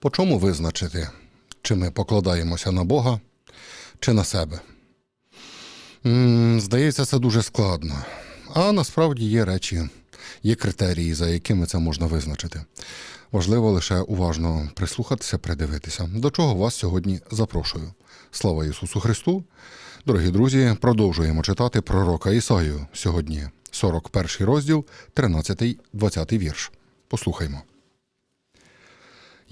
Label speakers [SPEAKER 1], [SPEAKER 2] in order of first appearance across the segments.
[SPEAKER 1] По чому визначити, чи ми покладаємося на Бога, чи на себе? Здається, це дуже складно. А насправді є речі, є критерії, за якими це можна визначити. Важливо лише уважно прислухатися, придивитися, до чого вас сьогодні запрошую. Слава Ісусу Христу! Дорогі друзі, продовжуємо читати пророка Ісаю. Сьогодні 41 розділ, 13-20 вірш. Послухаймо.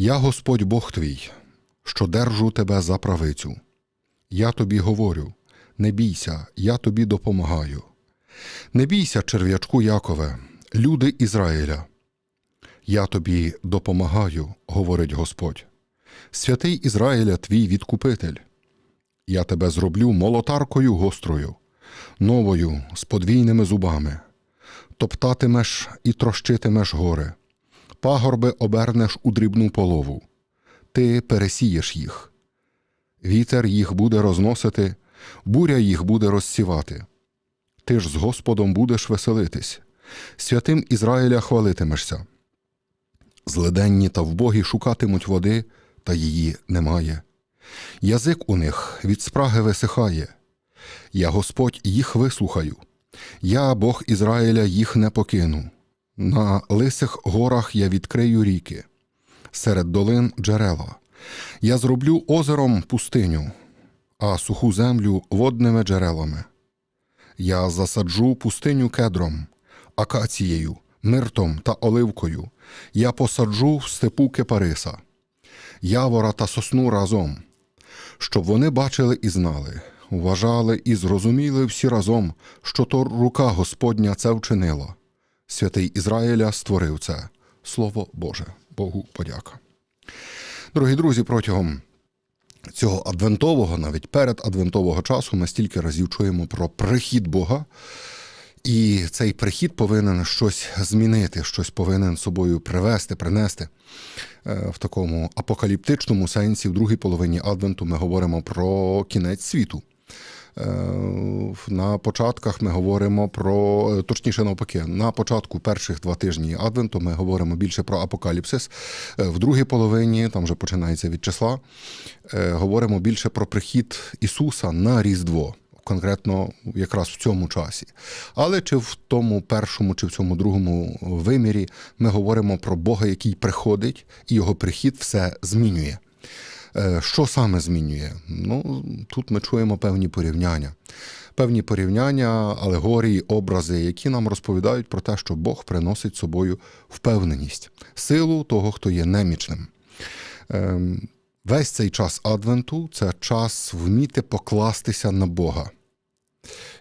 [SPEAKER 1] Я Господь Бог твій, що держу тебе за правицю. Я тобі говорю: не бійся, я тобі допомагаю. Не бійся, черв'ячку Якове, люди Ізраїля. Я тобі допомагаю, говорить Господь. Святий Ізраїля, твій відкупитель. Я тебе зроблю молотаркою гострою, новою, з подвійними зубами. Топтатимеш і трощитимеш гори, пагорби обернеш у дрібну полову, ти пересієш їх. Вітер їх буде розносити, буря їх буде розсівати. Ти ж з Господом будеш веселитись, святим Ізраїля хвалитимешся. Злиденні та вбогі шукатимуть води, та її немає. Язик у них від спраги висихає. Я Господь їх вислухаю. Я, Бог Ізраїля, їх не покину. На лисих горах я відкрию ріки, серед долин джерела. Я зроблю озером пустиню, а суху землю водними джерелами. Я засаджу пустиню кедром, акацією, миртом та оливкою. Я посаджу в степу кипариса, явора та сосну разом, щоб вони бачили і знали, вважали і зрозуміли всі разом, що то рука Господня це вчинила. Святий Ізраїля створив це. Слово Боже, Богу подяка. Дорогі друзі, протягом цього адвентового, навіть перед адвентового часу, ми стільки разів чуємо про прихід Бога. І цей прихід повинен щось змінити, щось повинен собою привести, принести. Е, В такому апокаліптичному сенсі, в другій половині Адвенту, ми говоримо про кінець світу. Е, На початках ми говоримо про, е, точніше, навпаки, на початку перших два тижні Адвенту ми говоримо більше про апокаліпсис. Е, В другій половині, там вже починається від числа, говоримо більше про прихід Ісуса на Різдво конкретно якраз в цьому часі. Але чи в тому першому, чи в цьому другому вимірі ми говоримо про Бога, який приходить, і його прихід все змінює. Е, Що саме змінює? Ну, тут ми чуємо певні порівняння. Певні порівняння, алегорії, образи, які нам розповідають про те, що Бог приносить собою впевненість, силу того, хто є немічним. Ем, Весь цей час Адвенту це час вміти покластися на Бога.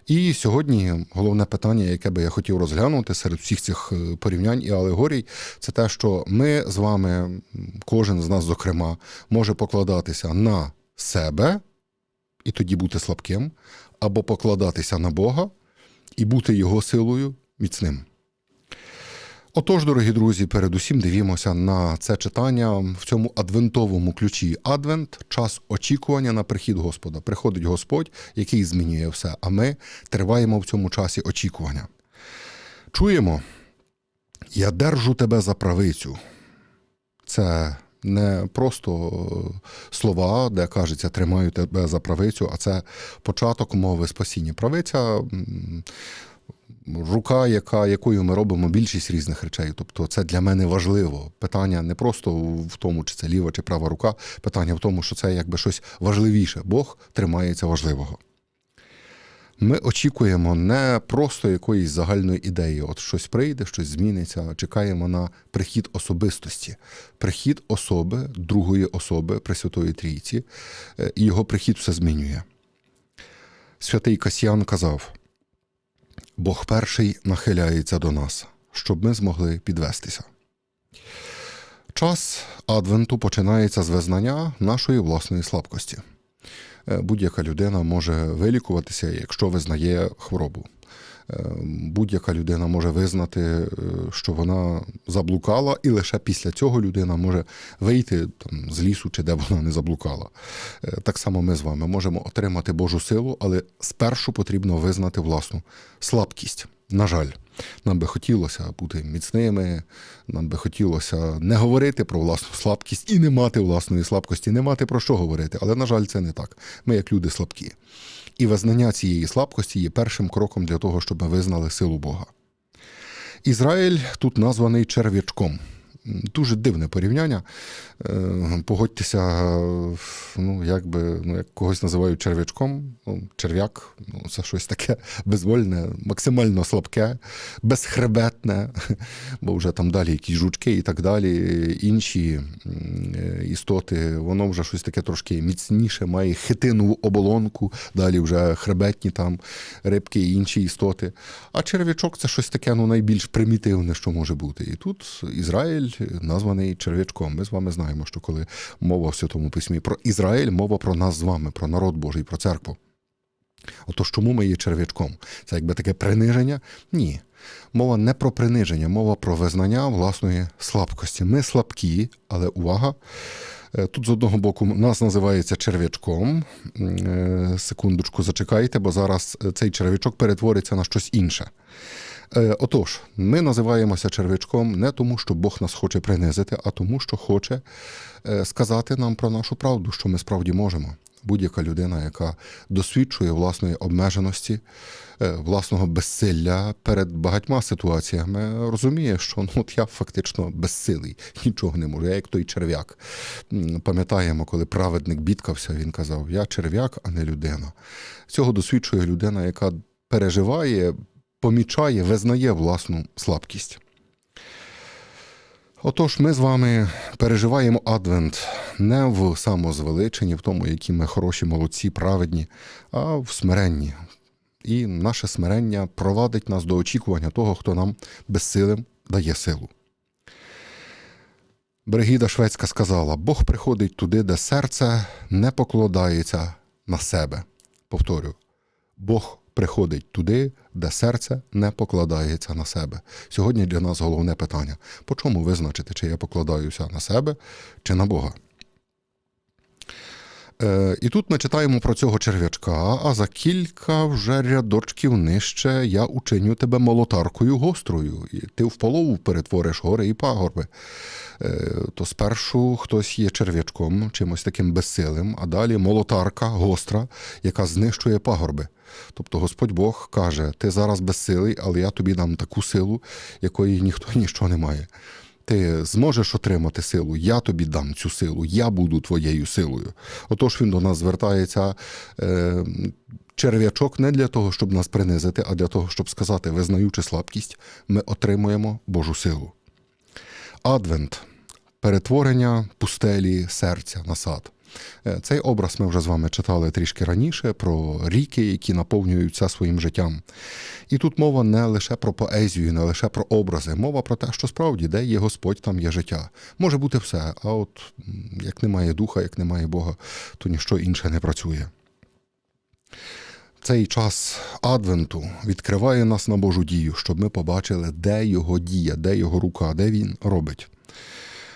[SPEAKER 1] І сьогодні головне питання, яке би я хотів розглянути серед всіх цих е, порівнянь і алегорій, це те, що ми з вами, кожен з нас, зокрема, може покладатися на себе і тоді бути слабким, або покладатися на Бога і бути його силою міцним. Отож, дорогі друзі, передусім дивімося на це читання в цьому адвентовому ключі. Адвент час очікування на прихід Господа. Приходить Господь, який змінює все, а ми триваємо в цьому часі очікування. Чуємо, я держу тебе за правицю. Це не просто е, слова, де кажеться тримаю тебе за правицю, а це початок мови спасіння. Правиця рука, яка, якою ми робимо більшість різних речей. Тобто це для мене важливо. Питання не просто в тому, чи це ліва чи права рука, питання в тому, що це якби щось важливіше. Бог тримається важливого. Ми очікуємо не просто якоїсь загальної ідеї, от щось прийде, щось зміниться. Чекаємо на прихід особистості, прихід особи, другої особи Пресвятої Трійці, е, і його прихід все змінює. Святий Касьян казав: Бог перший нахиляється до нас, щоб ми змогли підвестися. Час Адвенту починається з визнання нашої власної слабкості. Е, Будь-яка людина може вилікуватися, якщо визнає хворобу. Е, Будь-яка людина може визнати, е, що вона заблукала, і лише після цього людина може вийти там, з лісу чи де вона не заблукала. Е, Так само ми з вами можемо отримати Божу силу, але спершу потрібно визнати власну слабкість. На жаль, Нам би хотілося бути міцними, нам би хотілося не говорити про власну слабкість і не мати власної слабкості, не мати про що говорити. Але, на жаль, це не так. Ми, як люди, слабкі. І визнання цієї слабкості є першим кроком для того, щоб ми визнали силу Бога. Ізраїль тут названий черв'ячком. Дуже дивне порівняння. Е, Погодьтеся, ну, якби, ну, як когось називають черв'ячком, ну, черв'як, ну, це щось таке безвольне, максимально слабке, безхребетне, бо вже там далі якісь жучки і так далі, інші е, істоти, воно вже щось таке трошки міцніше, має хитину оболонку, далі вже хребетні там рибки і інші істоти. А черв'ячок це щось таке ну, найбільш примітивне, що може бути. І тут Ізраїль названий черв'ячком. Ми з вами знаємо, що коли мова в Святому Письмі про Ізраїль, мова про нас з вами, про народ Божий, про церкву. Отож, чому ми є черв'ячком? Це якби таке приниження? Ні. Мова не про приниження, мова про визнання власної слабкості. Ми слабкі, але увага. е, Тут з одного боку нас називається черв'ячком. Е, Секундочку, зачекайте, бо зараз е, цей черв'ячок перетвориться на щось інше. Е, Отож, ми називаємося черв'ячком не тому, що Бог нас хоче принизити, а тому, що хоче е, сказати нам про нашу правду, що ми справді можемо. Будь-яка людина, яка досвідчує власної обмеженості, е, власного безсилля перед багатьма ситуаціями, розуміє, що ну, от я фактично безсилий, нічого не можу. Я як той черв'як. Пам'ятаємо, коли праведник бідкався, він казав: Я черв'як, а не людина. Цього досвідчує людина, яка переживає, помічає, визнає власну слабкість. Отож, ми з вами переживаємо Адвент не в самозвеличенні, в тому, які ми хороші, молодці, праведні, а в смиренні. І наше смирення провадить нас до очікування того, хто нам безсилим дає силу. Бригіда Шведська сказала: Бог приходить туди, де серце не покладається на себе. Повторю, Бог приходить туди, де серце не покладається на себе. Сьогодні для нас головне питання: по чому визначити, чи я покладаюся на себе, чи на Бога? Е, і тут ми читаємо про цього черв'ячка, а за кілька вже рядочків нижче я учиню тебе молотаркою гострою, і ти в полову перетвориш гори і пагорби. Е, то спершу хтось є черв'ячком, чимось таким безсилим, а далі молотарка гостра, яка знищує пагорби. Тобто Господь Бог каже: ти зараз безсилий, але я тобі дам таку силу, якої ніхто нічого не має. Ти зможеш отримати силу, я тобі дам цю силу, я буду твоєю силою. Отож він до нас звертається. Е, черв'ячок не для того, щоб нас принизити, а для того, щоб сказати, визнаючи слабкість, ми отримуємо Божу силу. Адвент перетворення пустелі серця на сад. Е, Цей образ ми вже з вами читали трішки раніше про ріки, які наповнюються своїм життям. І тут мова не лише про поезію, не лише про образи, мова про те, що справді, де є Господь, там є життя. Може бути все, а от як немає духа, як немає Бога, то ніщо інше не працює. Цей час Адвенту відкриває нас на Божу дію, щоб ми побачили, де його дія, де його рука, де він робить.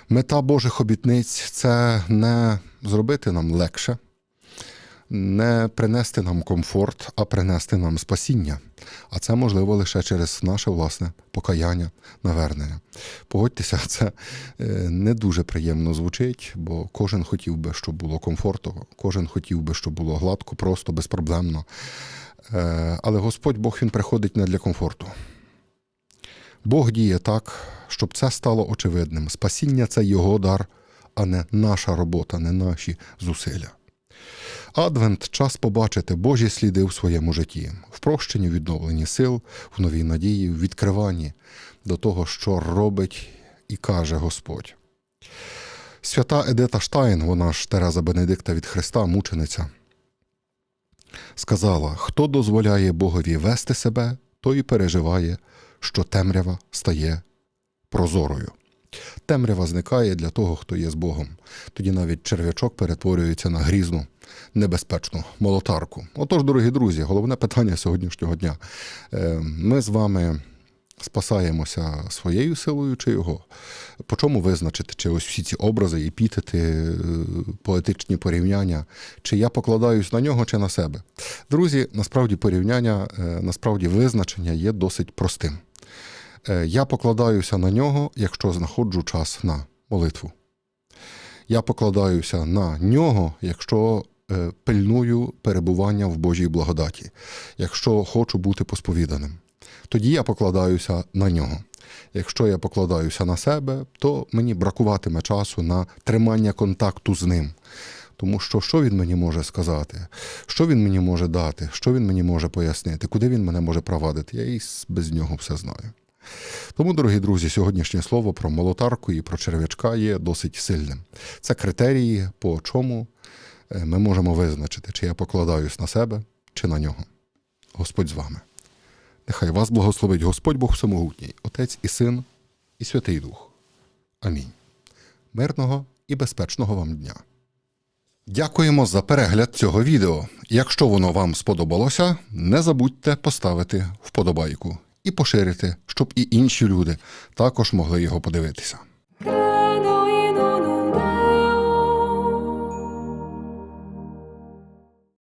[SPEAKER 1] Мета Божих обітниць це не зробити нам легше, не принести нам комфорт, а принести нам спасіння. А це можливо лише через наше власне покаяння, навернення. Погодьтеся, це е, не дуже приємно звучить, бо кожен хотів би, щоб було комфортово, кожен хотів би, щоб було гладко, просто, безпроблемно. Е, Але Господь Бог Він приходить не для комфорту. Бог діє так, щоб це стало очевидним. Спасіння це його дар, а не наша робота, не наші зусилля. Адвент час побачити Божі сліди в своєму житті, в прощенні, відновленні сил, в новій надії, в відкриванні до того, що робить і каже Господь. Свята Едита Штайн, вона ж Тереза Бенедикта від Христа, мучениця, сказала: хто дозволяє Богові вести себе, той переживає, що темрява стає прозорою. Темрява зникає для того, хто є з Богом. Тоді навіть черв'ячок перетворюється на грізну, небезпечну молотарку. Отож, дорогі друзі, головне питання сьогоднішнього дня. Е, Ми з вами спасаємося своєю силою чи його? По чому визначити, чи ось всі ці образи, епітети, е, поетичні порівняння, чи я покладаюсь на нього, чи на себе? Друзі, насправді порівняння, е, насправді визначення є досить простим. Е, Я покладаюся на нього, якщо знаходжу час на молитву. Я покладаюся на нього, якщо е, пильную перебування в Божій благодаті, якщо хочу бути посповіданим. Тоді я покладаюся на нього. Якщо я покладаюся на себе, то мені бракуватиме часу на тримання контакту з ним. Тому що що він мені може сказати, що він мені може дати, що він мені може пояснити, куди він мене може провадити, я і без нього все знаю. Тому, дорогі друзі, сьогоднішнє слово про молотарку і про черв'ячка є досить сильним. Це критерії, по чому е, ми можемо визначити, чи я покладаюсь на себе, чи на нього. Господь з вами. Нехай вас благословить Господь Бог Всемогутній, Отець і Син, і Святий Дух. Амінь. Мирного і безпечного вам дня. Дякуємо за перегляд цього відео. Якщо воно вам сподобалося, не забудьте поставити вподобайку і поширити, щоб і інші люди також могли його подивитися.